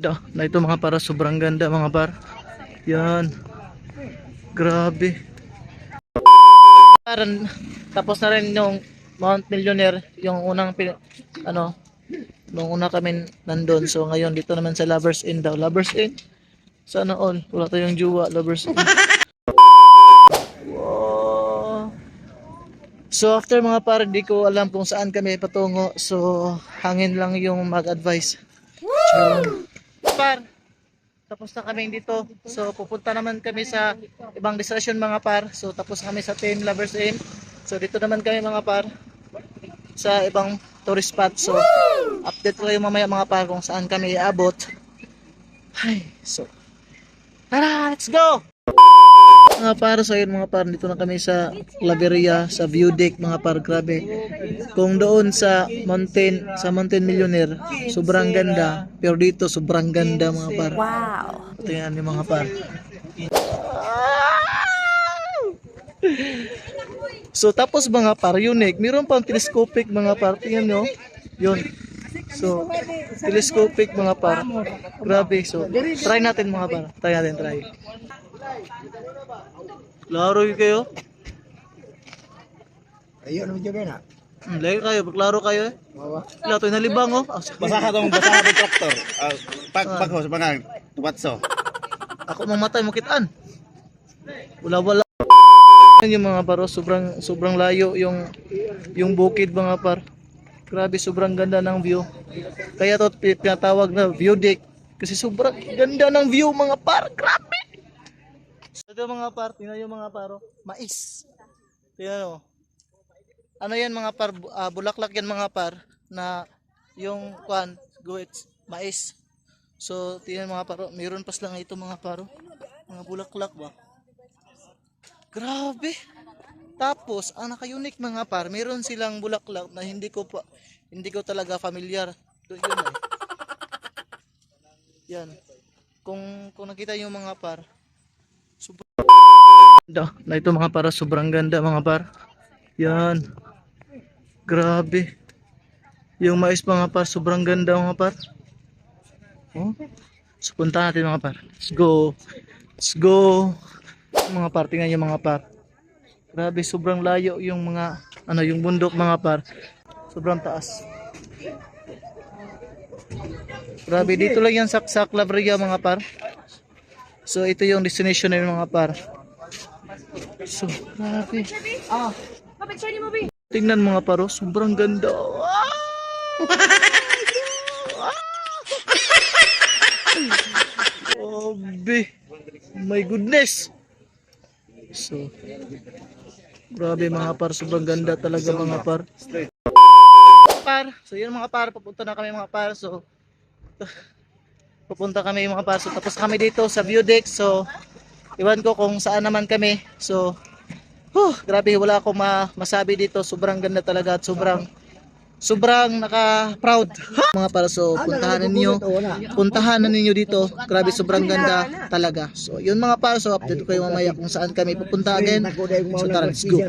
Da, na ito mga para sobrang ganda mga par. Yan. Grabe. Parang tapos na rin yung Mount Millionaire, yung unang ano, nung una kami nandun. So ngayon dito naman sa Lovers Inn daw. Lovers Inn? Sana all. Wala tayong jowa. Lovers Inn. Wow. So after mga par, di ko alam kung saan kami patungo. So hangin lang yung mag-advise. Woo! Par, tapos na kami dito. So pupunta naman kami sa ibang destination mga par. So tapos kami sa Team Lovers Inn. So dito naman kami mga par sa ibang tourist spot. So update ko kayo mamaya mga par kung saan kami iabot. Ay, so Tara, let's go! Mga par, so yun mga par, dito na kami sa Laveria, sa view deck mga par, grabe. Kung doon sa mountain, sa Mountain Millionaire, sobrang ganda. Pero dito, sobrang ganda mga par. Wow. Tingnan niyo mga par. So tapos mga par, unique. Meron pang telescopic mga par. Tingnan nyo. Yun. So, telescopic mga par. Grabe. So, try natin mga par. Try natin, try. Laro kayo? Ayun, ano dyan na? Hmm, lagi kayo. Paglaro kayo eh. Wawa. Wala to, nalibang oh. Ah, sige. Basaha tong basaha tong traktor. Ah, pag pag sa mga tuwatso. Ako mamatay mo kitaan. Wala wala. Yung mga paro, sobrang sobrang layo yung yung bukid mga par. Grabe sobrang ganda ng view. Kaya to pi- pinatawag na view deck kasi sobrang ganda ng view mga par. Grabe. So ito mga par, tingnan yung mga paro, mais. Tingnan mo. Ano yan mga par, ah, bulaklak yan mga par na yung kwan, guwits, mais. So, tingnan mga paro, mayroon pas lang ito mga paro. Mga bulaklak ba? Grabe. Tapos, ang naka-unique mga par, mayroon silang bulaklak na hindi ko pa hindi ko talaga familiar. Doon yun eh. Yan. Kung kung nakita niyo mga par, super ganda. Na ito mga para sobrang ganda mga par. Yan. Grabe. Yung mais mga par, sobrang ganda mga par. Oh. So, punta natin mga par. Let's go. Let's go. Mga par, tingnan nyo mga par. Grabe, sobrang layo yung mga, ano, yung bundok mga par. Sobrang taas. Grabe, dito lang yan sa, sa Claveria mga par. So, ito yung destination namin mga par. So, grabe. Oh. Pa-picture ni mo, Bi. Tingnan mga paro, sobrang ganda. Wow! oh, be. My goodness. So, grabe mga par, sobrang ganda talaga mga par. Par, so yun mga par, papunta na kami mga par. So, pupunta kami mga par. So, tapos kami dito sa view deck. So, iwan ko kung saan naman kami. So, Huh, grabe wala akong ma masabi dito. Sobrang ganda talaga at sobrang sobrang naka-proud. Mga para so puntahan ninyo. Puntahan na ninyo dito. Grabe sobrang ganda talaga. So yun mga para so update ko kayo mamaya kung saan kami pupunta again. So tara, let's go.